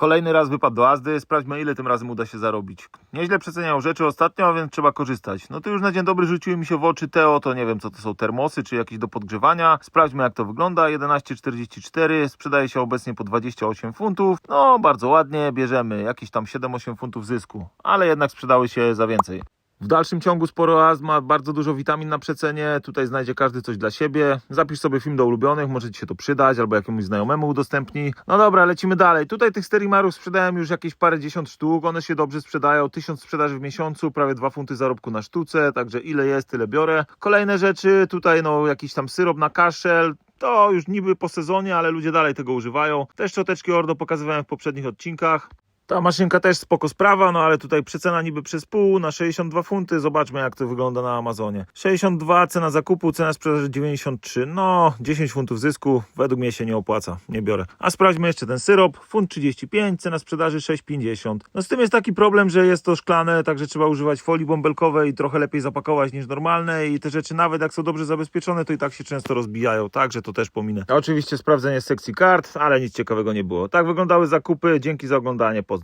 Kolejny raz wypadł do Azdy, sprawdźmy ile tym razem uda się zarobić. Nieźle przeceniają rzeczy ostatnio, więc trzeba korzystać. No to już na dzień dobry rzuciły mi się w oczy Teo, to nie wiem co to są termosy, czy jakieś do podgrzewania. Sprawdźmy jak to wygląda, 11,44, sprzedaje się obecnie po 28 funtów. No bardzo ładnie, bierzemy jakieś tam 7-8 funtów zysku, ale jednak sprzedały się za więcej. W dalszym ciągu sporo az ma bardzo dużo witamin na przecenie. Tutaj znajdzie każdy coś dla siebie. Zapisz sobie film do ulubionych, może ci się to przydać, albo jakiemuś znajomemu udostępnij. No dobra, lecimy dalej. Tutaj tych sterimarów sprzedałem już jakieś parę dziesiąt sztuk. One się dobrze sprzedają. Tysiąc sprzedaży w miesiącu, prawie dwa funty zarobku na sztuce. Także ile jest, tyle biorę. Kolejne rzeczy, tutaj no jakiś tam syrop na kaszel. To już niby po sezonie, ale ludzie dalej tego używają. Też szczoteczki Ordo pokazywałem w poprzednich odcinkach. Ta maszynka też spoko sprawa, no ale tutaj przecena niby przez pół na 62 funty. Zobaczmy jak to wygląda na Amazonie. 62 cena zakupu, cena sprzedaży 93. No, 10 funtów zysku według mnie się nie opłaca. Nie biorę. A sprawdźmy jeszcze ten syrop. Funt 35, cena sprzedaży 6,50. No z tym jest taki problem, że jest to szklane, także trzeba używać folii bąbelkowej i trochę lepiej zapakować niż normalne i te rzeczy nawet jak są dobrze zabezpieczone, to i tak się często rozbijają, także to też pominę. Oczywiście sprawdzenie sekcji kart, ale nic ciekawego nie było. Tak wyglądały zakupy. Dzięki za oglądanie. Pozdro.